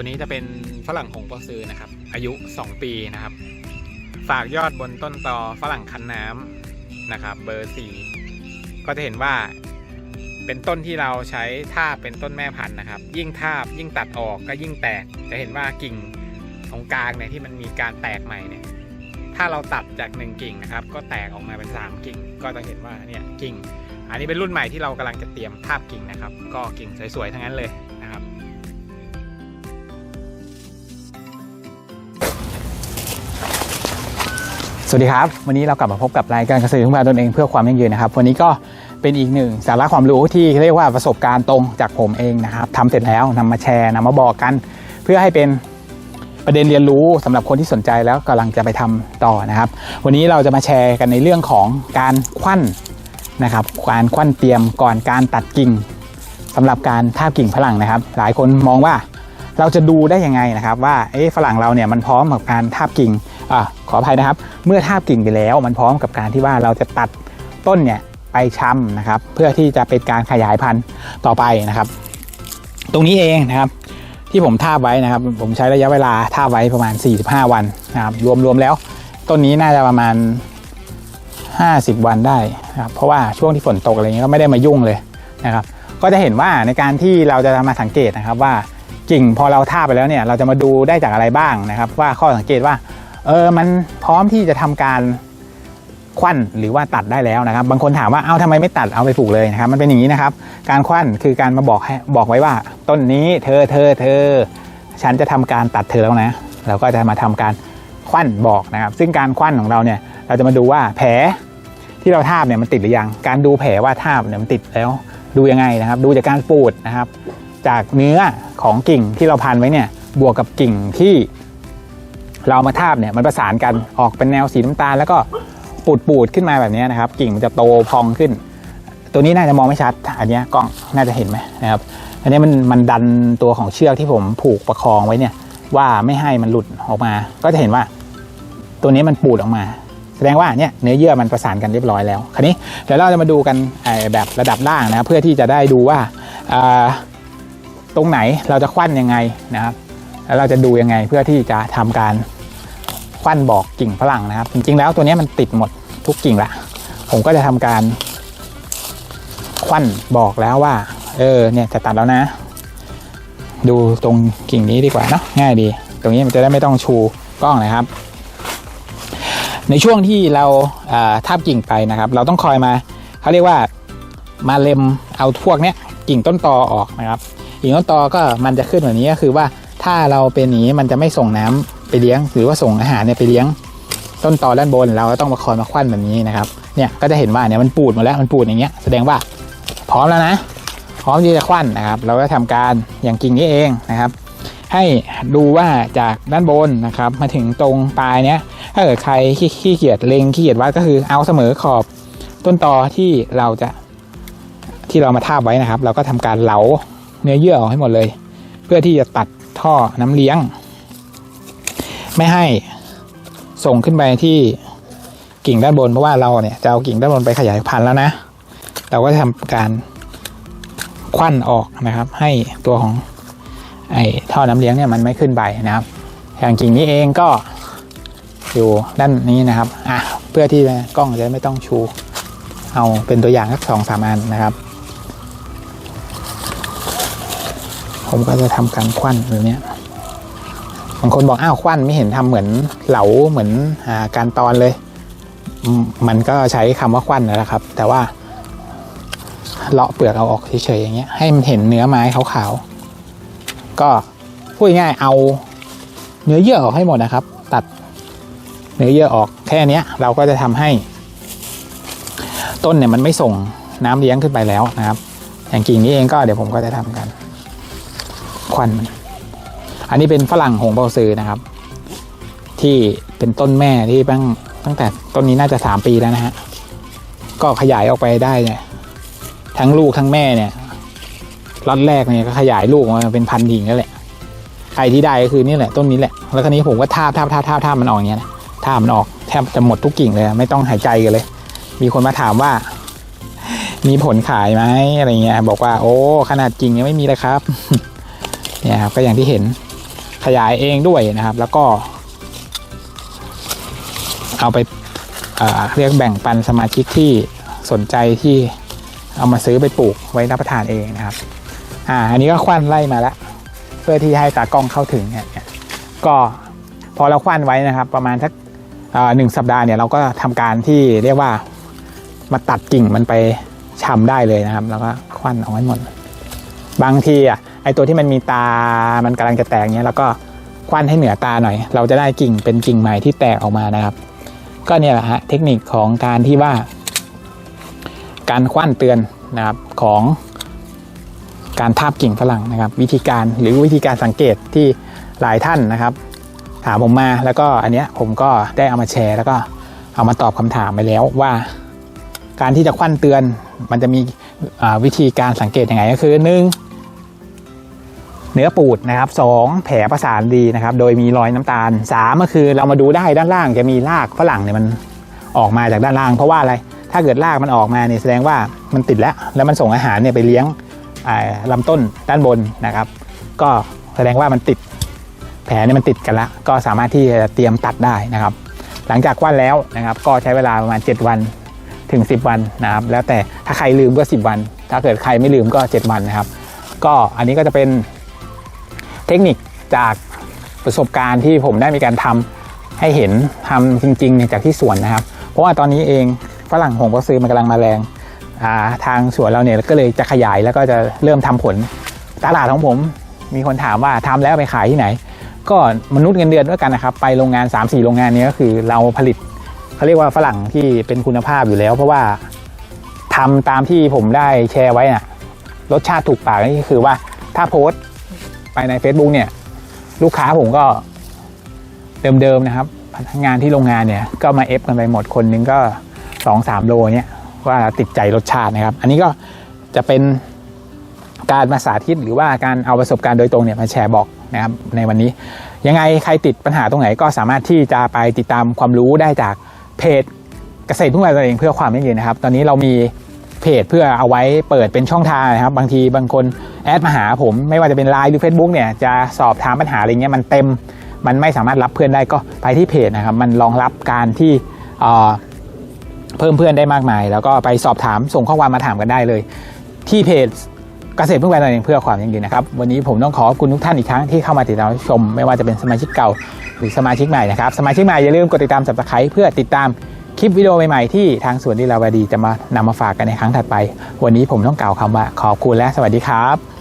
ตัวนี้จะเป็นฝรั่งหงส์ปอซือนะครับ อายุ 2 ปีนะครับ ฝากยอดบนต้นตอฝรั่งคันน้ำนะครับ เบอร์ 4 ก็จะเห็นว่าเป็นต้นที่เราใช้ทาบเป็นต้นแม่พันธุ์นะครับ ยิ่งทาบยิ่งตัดออกก็ยิ่งแตก จะเห็นว่ากิ่งตรงกลางเนี่ยที่มันมีการแตกใหม่เนี่ย ถ้าเราตัดจากหนึ่งกิ่งนะครับ ก็แตกออกมาเป็นสามกิ่ง ก็จะเห็นว่าเนี่ยกิ่ง อันนี้เป็นรุ่นใหม่ที่เรากำลังจะเตรียมทาบกิ่งนะครับ ก็กิ่งสวยๆทั้งนั้นเลย สวัสดีครับ วันนี้เรากลับมาพบกับรายการเกษตรทุ่งนาตนเองเพื่อความยั่งยืนนะครับ วันนี้ก็เป็นอีกหนึ่งสาระความรู้ที่เรียกว่าประสบการณ์ตรงจากผมเองนะครับทำเสร็จแล้วนำมาแชร์นำมาบอกกัน เพื่อให้เป็นประเด็นเรียนรู้สำหรับคนที่สนใจแล้วกำลังจะไปทำต่อนะครับ วันนี้เราจะมาแชร์กันในเรื่องของการควันนะครับการควันเตรียมก่อนการตัดกิ่งสำหรับการทาบกิ่งฝรั่งนะครับ หลายคนมองว่า เราจะดูได้ยังไงนะครับ ว่าเอ๊ะฝรั่งเราเนี่ยมันพร้อมกับการทาบกิ่งอ่าขออภัยนะครับ เมื่อทาบกิ่งไปแล้ว มันพร้อมกับการที่ว่าเราจะตัดต้นเนี่ยไปช้ำนะครับ เพื่อที่จะเป็นการขยายพันธุ์ต่อไปนะครับ ตรงนี้เองนะครับ ที่ผมทาบไว้นะครับ ผมใช้ระยะเวลาทาบไว้ประมาณ 45 วันนะครับรวมๆแล้วต้นนี้น่าจะประมาณ 50 วันได้นะครับเพราะว่าช่วงที่ฝนตกอะไรเงี้ยก็ไม่ได้มายุ่งเลยนะครับ ก็จะเห็นว่าในการที่เราจะมาสังเกตนะครับว่า กิ่งพอเราท่าไปแล้วเนี่ยเราจะมาดูได้จากอะไรบ้างนะครับ ว่าข้อสังเกตว่าเออมันพร้อมที่จะทำการควันหรือว่าตัดได้แล้วนะครับ บางคนถามว่าเอ้าทำไมไม่ตัดเอาไปปลูกเลยนะครับมันเป็นอย่างนี้นะครับ การควันคือการมาบอกให้บอกไว้ว่า ต้นนี้เธอเธอเธอ ฉันจะทำการตัดเธอแล้วนะ เราก็จะมาทำการควันบอกนะครับ ซึ่งการควันของเราเนี่ยเราจะมาดูว่าแผลที่เราทาบเนี่ยมันติดหรือยัง การดูแผลว่าทาบเนี่ยมันติดแล้ว ดูยังไงนะครับ ดูจากการปูดนะครับ จากเนื้อของกิ่งที่เราพันไว้เนี่ยบวกกับกิ่งที่เราเอามาทาบเนี่ยมันประสานกันออกเป็นแนวสีน้ำตาล แล้วก็ปูดปูดๆขึ้นมาแบบนี้นะครับ กิ่งมันจะโตพองขึ้น ตัวนี้น่าจะมองไม่ชัด อันเนี้ยกล้องน่าจะเห็นไหมนะครับ อันนี้มันมันดันตัวของเชือกที่ผมผูกประคองไว้เนี่ย ว่าไม่ให้มันหลุดออกมา ก็จะเห็นว่า ตัวนี้มันปูดออกมา แสดงว่าเนี่ยเนื้อเยื่อมันประสานกันเรียบร้อยแล้ว คราวนี้เดี๋ยวเราจะมาดูกันแบบระดับล่างนะเพื่อที่จะได้ดูว่าอ่า ตรงไหนเราจะควันยังไงนะครับ แล้วเราจะดูยังไงเพื่อที่จะทำการควันบอกกิ่งฝรั่งนะครับ จริงๆแล้วตัวนี้มันติดหมดทุกกิ่งละ ผมก็จะทำการควันบอกแล้วว่า เออเนี่ยจะตัดแล้วนะ ดูตรงกิ่งนี้ดีกว่าเนาะง่ายดี ตรงนี้มันจะได้ไม่ต้องชูกล้องนะครับ ในช่วงที่เราทาบกิ่งไปนะครับ เราต้องคอยมาเขาเรียกว่ามาเล็มเอาพวกเนี้ยกิ่งต้นตอออกนะครับ กิ่งต้นตอก็มันจะขึ้นแบบนี้ก็คือว่าถ้าเราเป็นอย่างนี้มันจะไม่ส่งน้ำไปเลี้ยง หรือว่าส่งอาหารเนี่ยไปเลี้ยง ต้นตอด้านบนเราก็ต้องมาคอยมาควันแบบนี้นะครับเนี่ยก็จะเห็นว่าเนี่ยมันปูดหมดแล้วมันปูดอย่างเงี้ยแสดงว่าพร้อมแล้วนะ พร้อมที่จะควันนะครับ เราก็ทำการอย่างกิ่งนี้เองนะครับ ให้ดูว่าจากด้านบนนะครับมาถึงตรงปลายเนี้ยถ้าเกิดใครขี้ขี้เกียจเล็งขี้เกียจวัดก็คือเอาเสมอขอบต้นตอที่เราจะที่เรามาทาบไว้นะครับ เราก็ทำการเหลา เนื้อเยื่อออกให้หมดเลย เพื่อที่จะตัดท่อน้ำเลี้ยง ไม่ให้ส่งขึ้นไปที่กิ่งด้านบนเพราะว่าเราเนี่ยจะเอากิ่งด้านบนไปขยายพันธุ์แล้วนะ เราก็จะทำการควันออกนะครับ ให้ตัวของไอ้ท่อน้ำเลี้ยงเนี่ยมันไม่ขึ้นไปนะครับ อย่างกิ่งนี้เองก็อยู่ด้านนี้นะครับ อะ เพื่อที่กล้องจะไม่ต้องชู เอาเป็นตัวอย่างสักสองสามอันนะครับ ผมก็จะทำการควันแบบนี้บางคนบอกอ้าวควันไม่เห็นทำเหมือนเหลาเหมือนอาการตอนเลย มันก็ใช้คำว่าควันน่ะครับ แต่ว่าเลาะเปลือกเอาออกเฉยๆอย่างเงี้ยให้มันเห็นเนื้อไม้ขาวๆก็พูดง่ายเอาเนื้อเยื่อออกให้หมดนะครับ ตัดเนื้อเยื่อออกแค่นี้เราก็จะทำให้ ต้นเนี่ยมันไม่ส่งน้ำเลี้ยงขึ้นไปแล้วนะครับ อย่างกิ่งนี้เองก็เดี๋ยวผมก็จะทำกัน ควันมัน อันนี้เป็นฝรั่งหงเบาซือนะครับ ที่เป็นต้นแม่ที่ตั้งตั้งแต่ต้นนี้น่าจะสามปีแล้วนะฮะก็ขยายออกไปได้เนี่ยทั้งลูกทั้งแม่เนี่ยล็อตแรกเนี่ยก็ขยายลูกมาเป็นพันดิ่งแล้วแหละใครที่ได้ก็คือนี่แหละต้นนี้แหละแล้วคราวนี้ผมก็ทาบทาบทาบทาบทาบมันออกอย่างเงี้ยนะทาบมันออกแทบจะหมดทุกกิ่งเลย ไม่ต้องหายใจกันเลย มีคนมาถามว่า มีผลขายไหมอะไรเงี้ยบอกว่า โอ้ ขนาดกิ่งยังไม่มีเลยครับ เนี่ยครับก็อย่างที่เห็นขยายเองด้วยนะครับ แล้วก็ เอาไปเเรียกแบ่งปันสมาชิกที่สนใจที่เอามาซื้อไปปลูกไว้รับประทานเองนะครับ อ่า อันนี้ก็ควันไล่มาแล้ว เพื่อที่ให้ตากล้องเข้าถึงเนี่ยก็พอเราควันไว้นะครับ ประมาณสักหนึ่งสัปดาห์เนี่ยเราก็ทำการที่เรียกว่ามาตัดกิ่งมันไปชำได้เลยนะครับ แล้วก็ควันเอาไว้หมด บางทีอะ อตัวที่มันมีตา มันกำลังจะแตกเนี่ยแล้วก็ควันให้เหนือตาหน่อย เราจะได้กิ่งเป็นกิ่งใหม่ที่แตกออกมานะครับ ก็เนี่ยแหละฮะเทคนิคของการที่ว่า การควันเตือนนะครับของการทาบกิ่งฝรั่งนะครับ วิธีการหรือวิธีการสังเกตที่หลายท่านนะครับ ถามผมมาแล้วก็อันเนี้ยผมก็ได้เอามาแชร์ แล้วก็เอามาตอบคำถามไปแล้วว่า การที่จะควันเตือนมันจะมีวิธีการสังเกตยังไงก็คือหนึ่ง เนื้อปูดนะครับสองแผลประสานดีนะครับโดยมีรอยน้ำตาลสามก็คือเรามาดูได้ด้านล่างจะมีรากฝรั่งเนี่ยมันออกมาจากด้านล่าง เพราะว่าอะไรถ้าเกิดรากมันออกมาเนี่ยแสดงว่ามันติดแล้ว แล้วมันส่งอาหารเนี่ยไปเลี้ยงอ่าลำต้นด้านบนนะครับ ก็แสดงว่ามันติดแผลเนี่ยมันติดกันละก็สามารถที่จะเตรียมตัดได้นะครับ หลังจากควันแล้วนะครับ ก็ใช้เวลาประมาณ 7 วันถึง 10 วันนะครับ แล้วแต่ถ้าใครลืมก็ 10 วัน ถ้าเกิดใครไม่ลืมก็ 7 วันนะครับ ก็อันนี้ก็จะเป็น เทคนิคจากประสบการณ์ที่ผมได้มีการทำให้เห็นทำจริงๆจากที่สวนนะครับ เพราะว่าตอนนี้เองฝรั่งหงก็ซื้อมันกำลังมาแรงาทางสวนเราเนี่ยก็เลยจะขยายแล้วก็จะเริ่มทำผลตลาดของผมมีคนถามว่าทำแล้วไปขายที่ไหน ก็มนุษย์เงินเดือนด้วยกันนะครับ ไปโรงงาน 3-4 โรงงานนี้ก็คือเราผลิตเขาเรียกว่าฝรั่งที่เป็นคุณภาพอยู่แล้ว เพราะว่าทำตามที่ผมได้แชร์ไว้น่ะรสชาติถูกปากนี่คือว่าถ้าโพสต์ ไปใน Facebook เนี่ย ลูกค้าผมก็เดิมๆนะครับพนักงานที่โรงงานเนี่ยก็มาเอฟกันไปหมดคนหนึงก็สองสามโลเนี่ยว่าติดใจรสชาตินะครับ อันนี้ก็จะเป็นการมาสาธิตหรือว่าการเอาประสบการณ์โดยตรงเนี่ยมาแชร์บอกนะครับในวันนี้ ยังไงใครติดปัญหาตรงไหนก็สามารถที่จะไปติดตามความรู้ได้จากเพจเกษตรพึ่งพาตัวเองเพื่อความยั่งยืนนะครับ ตอนนี้เรามี เพจเพื่อเอาไว้เปิดเป็นช่องทางนะครับ บางทีบางคนแอดมาหาผม ไม่ว่าจะเป็นไลน์หรือ Facebook เนี่ยจะสอบถามปัญหาอะไรเงี้ยมันเต็ม มันไม่สามารถรับเพื่อนได้ก็ไปที่เพจนะครับ มันรองรับการที่เพิ่มเพื่อนได้มากมาย แล้วก็ไปสอบถามส่งข้อความมาถามกันได้เลย ที่เพจเกษตรพึ่งพาตัวเองเพื่อความยั่งยืนนะครับ วันนี้ผมต้องขอบคุณทุกท่านอีกครั้งที่เข้ามาติดตามชม ไม่ว่าจะเป็นสมาชิกเก่าหรือสมาชิกใหม่นะครับ สมาชิกใหม่อย่าลืมกดติดตามสับสไครต์เพื่อติดตาม คลิปวิดีโอใหม่ๆที่ทางสวนดีลาวดีจะมานำมาฝากกันในครั้งถัดไป วันนี้ผมต้องกล่าวคำว่าขอบคุณและสวัสดีครับ